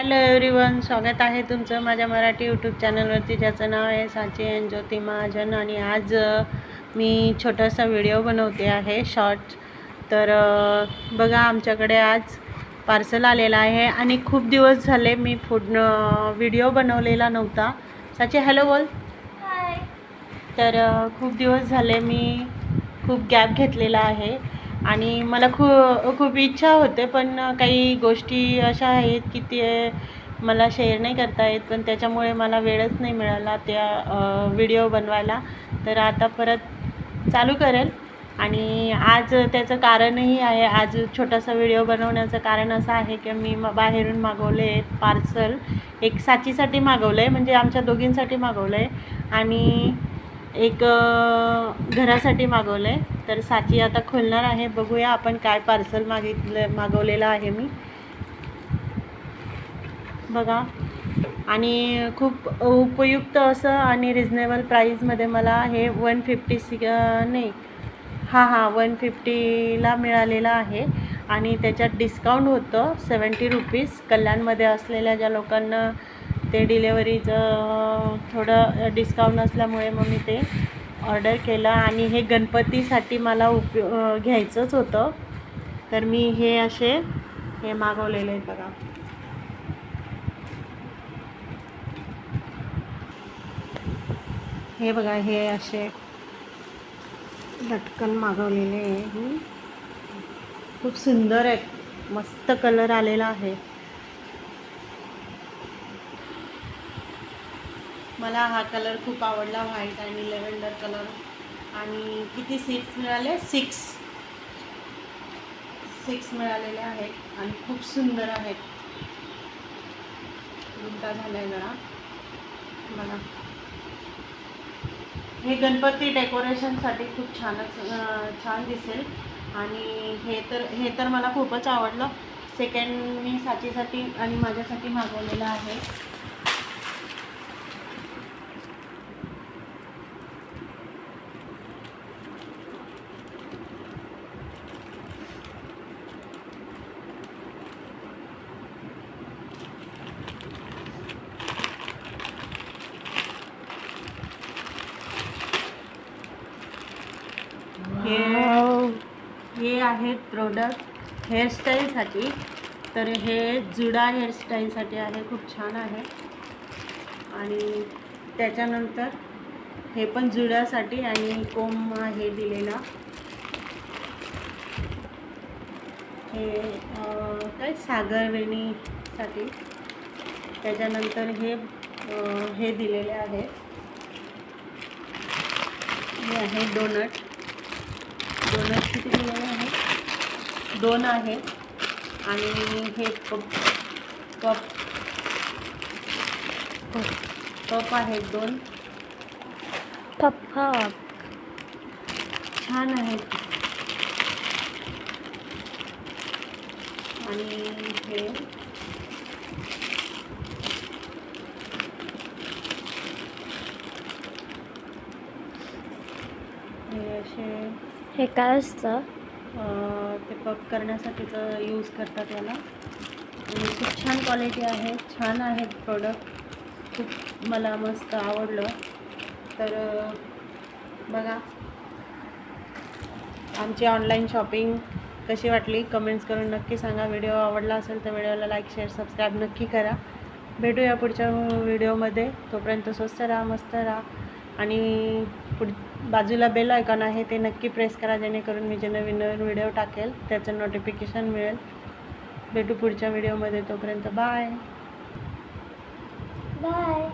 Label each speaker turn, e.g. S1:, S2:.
S1: Hello everyone स्वागत आहे तुमचं माझ्या मराठी यूट्यूब चॅनलवरती ज्याचं नाव आहे साची अँड ज्योती महाजन. आणि आज मी छोटासा व्हिडिओ बनवते आहे शॉर्ट तर बघा आमच्याकडे आज पार्सल आलेलं आहे. आणि खूप दिवस झाले मी फूड व्हिडिओ बनवलेला नव्हता. साची हॅलो बोल. तर खूप दिवस झाले मी खूप गॅप घेतलेला आहे. आणि मला खू खूप इच्छा होते पण काही गोष्टी अशा आहेत की ते मला शेअर नाही करता येत. पण त्याच्यामुळे मला वेळच नाही मिळाला त्या व्हिडिओ बनवायला. तर आता परत चालू करेल. आणि आज त्याचं कारणही आहे आज छोटासा व्हिडिओ बनवण्याचं कारण असं आहे की मी म बाहेरून मागवले पार्सल एक साचीसाठी मागवलं आहे म्हणजे आमच्या दोघींसाठी मागवलं आहे आणि एक घरासाठी मागवलं आहे तर साची आता खोलणार आहे. बघूया आपण काय पार्सल मागितलं मागवलेलं आहे मी. बघा. आणि खूप उपयुक्त असं आणि रिजनेबल प्राईजमध्ये मला हे वन फिफ्टी सि नाही. हां हां वन फिफ्टीला मिळालेलं आहे. आणि त्याच्यात डिस्काउंट होतं सेवन्टी रुपीज कल्याणमध्ये असलेल्या ज्या लोकांना ते डिलेवरीचं थोडं डिस्काउंट असल्यामुळे मग मी ते ऑर्डर केलं आणि हे गणपतीसाठी मला उपयो घ्यायचंच होतं. तर मी हे असे हे मागवलेले आहेत बघा. हे बघा हे असे लटकन मागवलेले आहे. खूप सुंदर आहे. मस्त कलर आलेला आहे. मला हा कलर खूप आवडला व्हाईट आणि लेव्हेंडर कलर आणि किती सिक्स मिळाले? सिक्स सिक्स मिळालेले आहेत आणि खूप सुंदर आहेत. गुंता झालाय जरा. बघा. हे गणपती डेकोरेशनसाठी खूप छानच छान दिसेल. आणि हे तर हे तर मला खूपच आवडलं. सेकंड मी साचीसाठी आणि माझ्यासाठी मागवलेलं आहे. हे हे आहेत प्रोडक्ट हेअरस्टाईलसाठी तर हे जुडा हेअरस्टाईलसाठी आहे खूप छान आहे. आणि त्याच्यानंतर हे पण जुड्यासाठी आणि कोम आहे दिलेला. हे काय सागरवेणीसाठी. त्याच्यानंतर हे हे दिलेले आहे. हे आहे डोनट. डोनट किती दिलेले आहे? दोन आहेत आणि हे कप कप कप आहेत दोन.
S2: पप्पा
S1: छान आहेत आणि हे हे असे
S2: हे काय असतं?
S1: ते ते पप करण्यासाठीचं यूज करतात याला. आणि खूप छान क्वालिटी आहे छान आहेत प्रोडक्ट खूप मला मस्त आवडलं. तर बघा. आमची ऑनलाईन शॉपिंग कशी वाटली? कमेंट्स करून नक्की सांगा. व्हिडिओ आवडला असेल तर व्हिडिओला लाईक शेअर सबस्क्राईब नक्की करा. भेटूया पुढच्या व्हिडिओमध्ये तोपर्यंत स्वस्त राहा मस्त राहा. आणि पुढ बाजूला बेल आयकॉन आहे ते नक्की प्रेस करा जेणेकरून मी जे नवीन नवीन व्हिडिओ टाकेल त्याचं नोटिफिकेशन मिळेल. भेटू पुढच्या व्हिडिओमध्ये तोपर्यंत बाय
S2: बाय